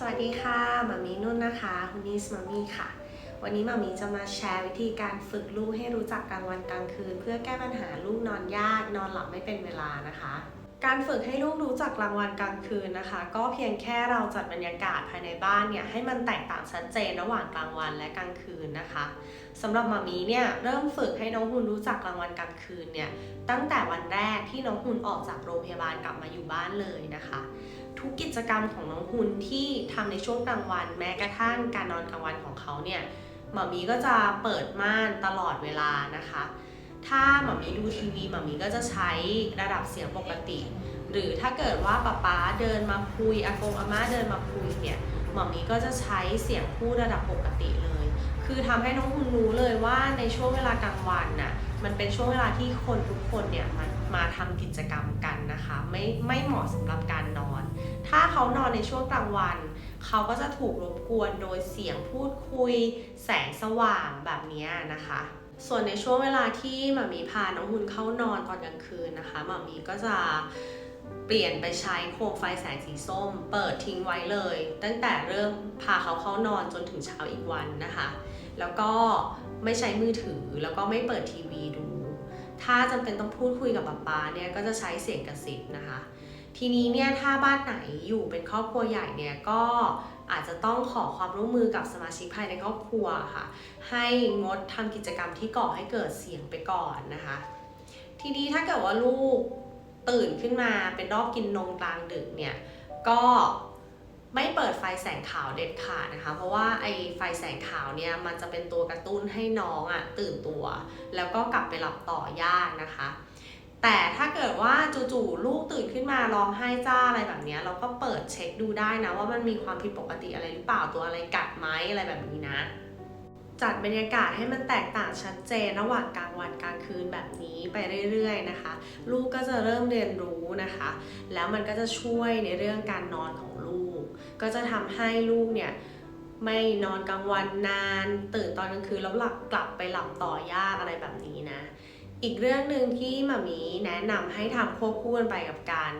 สวัสดีค่ะมามีนุ่นนะคะคุณนิสมามีค่ะ วันนี้มามีจะมาแชร์วิธีการฝึกลูกให้รู้จักกลางวันกลางคืน เพื่อแก้ปัญหาลูกนอนยากนอนหลับไม่เป็นเวลานะคะ การฝึกให้ลูกรู้จักกลางวันกลางคืนนะคะ ก็เพียงแค่เราจัดบรรยากาศภายในบ้านเนี่ยให้มันแตกต่างชัดเจนระหว่างกลางวันและกลางคืนนะคะสำหรับมามีเนี่ยเริ่มฝึกให้น้องหุ่นรู้จักกลางวันกลางคืนเนี่ยตั้งแต่วันแรกที่น้องหุ่นออกจากโรงพยาบาลกลับมาอยู่บ้านเลยนะคะ ทุกกิจกรรมของน้องหุ่นที่ทำในช่วงกลางวัน แม้กระทั่งการนอนกลางวันของเขาเนี่ยมอมีก็จะเปิดม่านตลอดเวลานะคะ ถ้าหมอมีดูทีวีหมอมีก็จะใช้ระดับเสียงปกติ หรือถ้าเกิดว่าป๊าป๊าเดินมาคุยอากงอาม่าเดินมาคุยเนี่ยหมอมีก็จะใช้เสียงพูดระดับปกติเลย คือทำให้น้องคุณรู้เลยว่าในช่วงเวลากลางวันน่ะมันเป็นช่วงเวลาที่คนทุกคนเนี่ยมามาทำกิจกรรมกันนะคะไม่ไม่เหมาะสำหรับการนอน ถ้าเขานอนในช่วงกลางวัน เขาก็จะถูกรบกวนโดยเสียงพูดคุย แสงสว่างแบบนี้นะคะ ส่วนในช่วงเวลาที่หมามีพาน้องหุ่นเข้านอนตอนกลางคืนนะคะหมามีก็จะเปลี่ยนไปใช้โคมไฟแสงสีส้ม เปิดทิ้งไว้เลย ตั้งแต่เริ่มพาเขาเข้านอนจนถึงเช้าอีกวันนะคะ แล้วก็ไม่ใช้มือถือแล้วก็ไม่เปิดทีวีดู ถ้าจำเป็นต้องพูดคุยกับป๊าป๊าเนี่ยก็จะใช้เสียงกระซิบนะคะ ทีนี้เนี่ยถ้าบ้านไหนอยู่เป็นครอบครัวใหญ่เนี่ยก็อาจจะต้องขอความร่วมมือกับสมาชิกภายในครอบครัวค่ะ ให้งดทำกิจกรรมที่ก่อให้เกิดเสียงไปก่อนนะคะ ทีนี้ถ้าเกิดว่าลูกตื่นขึ้นมาเป็นรอบกินนมกลางดึกเนี่ยก็ไม่เปิดไฟแสงขาวเด็ดขาดนะคะ เพราะว่าไอ้ไฟแสงขาวเนี่ยมันจะเป็นตัวกระตุ้นให้น้องอะ่ะตื่นตัว แล้วก็กลับไปหลับต่อยากนะคะ แต่ถ้าเกิดว่าจู่ๆลูกตื่นขึ้นมาร้องไห้จ้าอะไรแบบนี้เราก็เปิดเช็คดูได้นะ ว่ามันมีความผิดปกติอะไรหรือเปล่าตัวอะไรกัดไหมอะไรแบบนี้นะ จัดบรรยากาศให้มันแตกต่างชัดเจนระหว่างกลางวันกลางคืนแบบนี้ไปเรื่อยๆนะคะ ลูกก็จะเริ่มเรียนรู้นะคะ แล้วมันก็จะช่วยในเรื่องการนอนของลูก ก็จะทำให้ลูกเนี่ยไม่นอนกลางวันนาน ตื่นตอนกลางคืนแล้วหลับกลับไปหลับต่อยากอะไรแบบนี้นะ อีกเรื่องหนึ่งที่หมามีแนะนำให้ทำควบคู่กันไปกับการ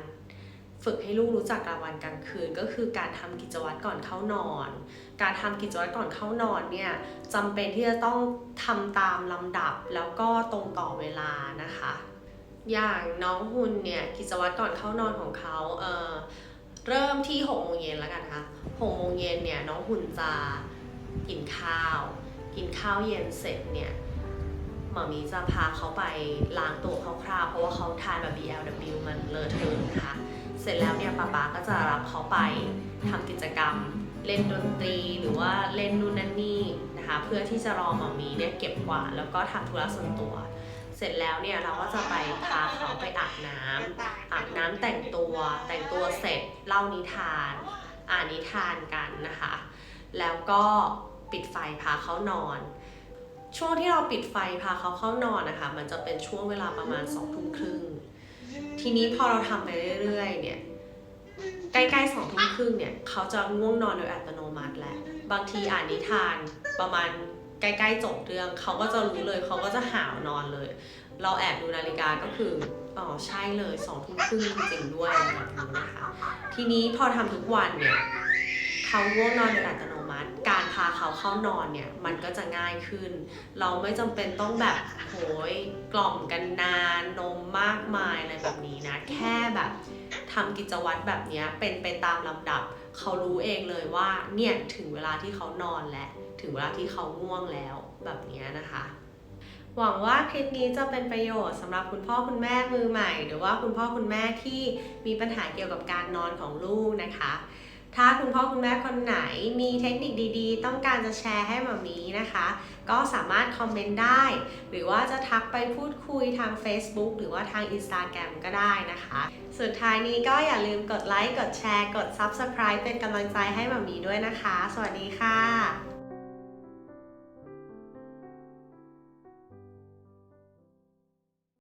ฝึกให้ลูกรู้จักกลางวันกลางคืน ก็คือการทำกิจวัตรก่อนเข้านอน การทำกิจวัตรก่อนเข้านอนเนี่ยจำเป็นที่จะต้องทำตามลำดับแล้วก็ตรงต่อเวลานะคะ อย่างน้องหุ่นเนี่ยกิจวัตรก่อนเข้านอนของเขาเออเริ่มที่6โมงเย็นแล้วกันนะคะ6โมงเย็นเนี่ยน้องหุ่นจะกินข้าว กินข้าวเย็นเสร็จเนี่ย หมอมีจะพาเขาไปล้างตัวคร่าวๆ เพราะว่าเขาทานแบบ BLW มันเลอะเทอะนะคะเสร็จแล้วเนี่ยป๊าป๊าก็จะรับเขาไปทำกิจกรรม เล่นดนตรีหรือว่าเล่นนู่นนั่นนี่นะคะเพื่อที่จะรอหมอมีเนี่ยเก็บกวาดแล้วก็ทำธุระส่วนตัว เสร็จแล้วเนี่ยเราก็จะไปพาเขาไปอาบน้ำอาบน้ำแต่งตัวแต่งตัวเสร็จเล่านิทานอ่านนิทานกันนะคะ แล้วก็ปิดไฟพาเขานอน ช่วงที่เราปิดไฟพาเขาเข้านอนนะคะ มันจะเป็นช่วงเวลาประมาณสองทุ่มครึ่ง ทีนี้พอเราทำไปเรื่อยๆ เนี่ย ใกล้ๆสองทุ่มครึ่งเนี่ย เขาจะง่วงนอนโดยอัตโนมัติแหละ บางทีอ่านนิทานประมาณใกล้ๆจบเรื่อง เขาก็จะรู้เลยเขาก็จะหาวนอนเลย เราแอบดูนาฬิกาก็คืออ๋อใช่เลยสองทุ่มครึ่งจริงๆด้วยอะไรแบบนี้นะคะ ทีนี้พอทำทุกวันเนี่ย เขาง่วงนอนโดยอัตโนมัติ การพาเขาเข้านอนเนี่ยมันก็จะง่ายขึ้น เราไม่จำเป็นต้องแบบโหยกล่อมกันนานนมมากมายอะไรแบบนี้นะ แค่แบบทำกิจวัตรแบบนี้เป็นไปตามลำดับ เขารู้เองเลยว่าเนี่ยถึงเวลาที่เขานอนแล้วถึงเวลาที่เขาง่วงแล้วแบบนี้นะคะหวังว่าคลิปนี้จะเป็นประโยชน์สำหรับคุณพ่อคุณแม่มือใหม่ หรือว่าคุณพ่อคุณแม่ที่มีปัญหาเกี่ยวกับการนอนของลูกนะคะ ถ้าคุณพ่อคุณแม่คนไหนมีเทคนิคดีๆ ต้องการจะแชร์ให้หมามีนะคะ ก็สามารถคอมเมนต์ได้ หรือว่าจะทักไปพูดคุยทาง Facebook หรือว่าทาง Instagram ก็ได้นะคะ สุดท้ายนี้ก็อย่าลืมกดไลค์กดแชร์ กด Subscribe เป็นกำลังใจให้หมามีด้วยนะคะ สวัสดีค่ะ